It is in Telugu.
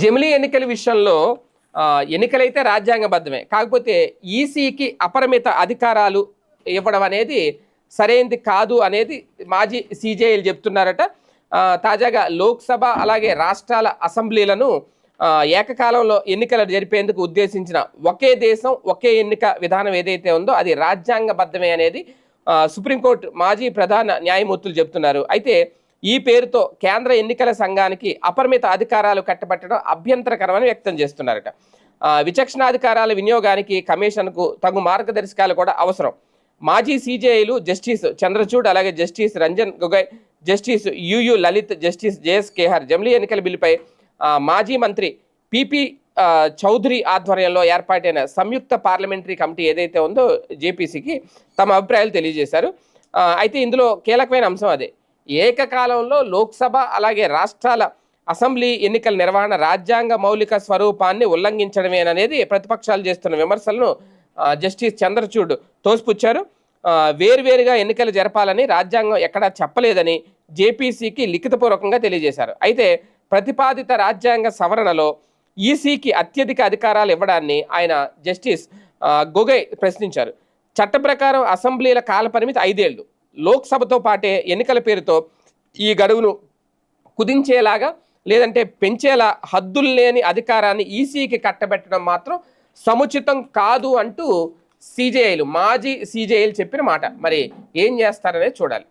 జమిలీ ఎన్నికల విషయంలో ఎన్నికలైతే రాజ్యాంగబద్ధమే కాకపోతే ఈసీకి అపరిమిత అధికారాలు ఇవ్వడం అనేది సరైనది కాదు అనేది మాజీ సీజేఐలు చెప్తున్నారట. తాజాగా లోక్సభ అలాగే రాష్ట్రాల అసెంబ్లీలను ఏకకాలంలో ఎన్నికలు జరిపేందుకు ఉద్దేశించిన ఒకే దేశం ఒకే ఎన్నిక విధానం ఏదైతే ఉందో అది రాజ్యాంగబద్ధమే అనేది సుప్రీంకోర్టు మాజీ ప్రధాన న్యాయమూర్తులు చెప్తున్నారు. అయితే ఈ పేరుతో కేంద్ర ఎన్నికల సంఘానికి అపరిమిత అధికారాలు కట్టబెట్టడం అభ్యంతరకరమని వ్యక్తం చేస్తున్నారట. విచక్షణాధికారాల వినియోగానికి కమిషన్కు తగు మార్గదర్శకాలు కూడా అవసరం. మాజీ సీజేఐలు జస్టిస్ చంద్రచూడ్ అలాగే justice Ranjan Gogoi justice UU Lalit justice JS Khehar జమిలీ ఎన్నికల బిల్లుపై మాజీ మంత్రి పిపి చౌదరి ఆధ్వర్యంలో ఏర్పాటైన సంయుక్త పార్లమెంటరీ కమిటీ ఏదైతే ఉందో జేపీసీకి తమ అభిప్రాయాలు తెలియజేశారు. అయితే ఇందులో కీలకమైన అంశం అదే. ఏకకాలంలో లోక్సభ అలాగే రాష్ట్రాల అసెంబ్లీ ఎన్నికల నిర్వహణ రాజ్యాంగ మౌలిక స్వరూపాన్ని ఉల్లంఘించడమేననేది ప్రతిపక్షాలు చేస్తున్న విమర్శలను జస్టిస్ చంద్రచూడ్ తోసిపుచ్చారు. వేరువేరుగా ఎన్నికలు జరపాలని రాజ్యాంగం ఎక్కడా చెప్పలేదని జేపీసీకి లిఖితపూర్వకంగా తెలియజేశారు. అయితే ప్రతిపాదిత రాజ్యాంగ సవరణలో ఈసీకి అత్యధిక అధికారాలు ఇవ్వడాన్ని ఆయన జస్టిస్ గొగై ప్రశ్నించారు. చట్ట ప్రకారం అసెంబ్లీల కాలపరిమితి ఐదేళ్ళు. లోక్సభతో పాటే ఎన్నికల పేరుతో ఈ గడువును కుదించేలాగా లేదంటే పెంచేలా హద్దులు లేని అధికారాన్ని ఈసీకి కట్టబెట్టడం మాత్రం సముచితం కాదు అంటూ సీజేఐలు మాజీ సీజేఐలు చెప్పిన మాట. మరి ఏం చేస్తారనేది చూడాలి.